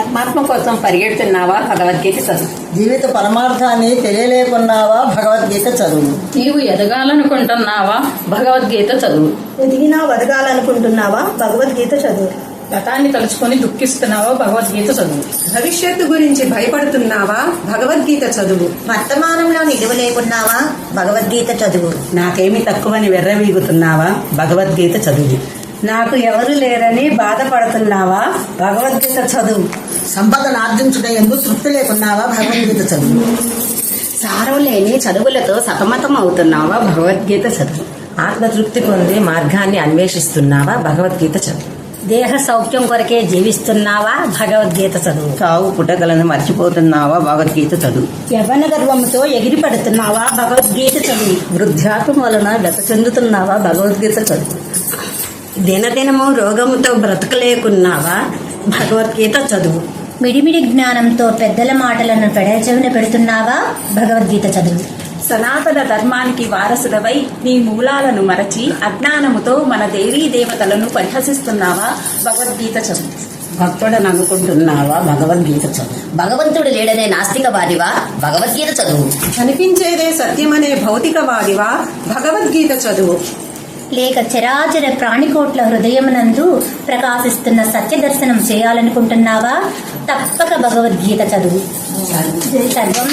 ఆత్మాత్మ కోసం పరిగెడుతున్నావా భగవద్గీత చదువు? జీవిత పరమార్థాన్ని తెలియలేకున్నావా భగవద్గీత చదువు? నీవు ఎదగాలనుకుంటున్నావా భగవద్గీత చదువు? ఎదిగినా వదగాలనుకుంటున్నావా భగవద్గీత చదువు? గతాన్ని తలుచుకొని దుఃఖిస్తున్నావా భగవద్గీత చదువు? భవిష్యత్తు గురించి భయపడుతున్నావా భగవద్గీత చదువు? వర్తమానంలో నిలువ లేకున్నావా భగవద్గీత చదువు? నాకేమి తక్కువని వెర్రవీగుతున్నావా భగవద్గీత చదువు? నాకు ఎవరు లేరని బాధపడుతున్నావా భగవద్గీత చదువు? సంపదను ఎందుకు తృప్తి లేకున్నావా భగవద్గీత చదువు? సారం లేని చదువులతో సతమతం అవుతున్నావా భగవద్గీత చదువు? ఆత్మతృప్తి పొందే మార్గాన్ని అన్వేషిస్తున్నావా భగవద్గీత చదువు? దేహ సౌఖ్యం కొరకే జీవిస్తున్నావా భగవద్గీత చదువు? చావు పుట్టగలను మర్చిపోతున్నావా భగవద్గీత చదువు? యవ్వన గర్వంతో ఎగిరి పడుతున్నావా భగవద్గీత చదువు? వృద్ధాత్మ వలన గత చెందుతున్నావా భగవద్గీత చదువు? దినదినము రోగముతో బ్రతకలేకున్నావా భగవద్గీత చదువు. మిడిమిడి జ్ఞానంతో పెద్దల మాటలను పెడచెవిన పెడుతున్నావా? భగవద్గీత చదువు. సనాతన ధర్మానికి వారసుడవై నీ మూలాలను మరచి అజ్ఞానముతో మన దేవీ దేవతలను పరిహసిస్తున్నావా? భగవద్గీత చదువు. భక్తుడని అనుకుంటున్నావా? భగవద్గీత చదువు. భగవంతుడు లేడనే నాస్తికవాదివా? భగవద్గీత చదువు. కనిపించేదే సత్యమనే భౌతికవాదివా? భగవద్గీత చదువు. లేక చరాచర ప్రాణికోట్ల హృదయమునందు ప్రకాశిస్తున్న సత్య దర్శనం చేయాలనుకుంటున్నావా? తప్పక భగవద్గీత చదువు. సర్వం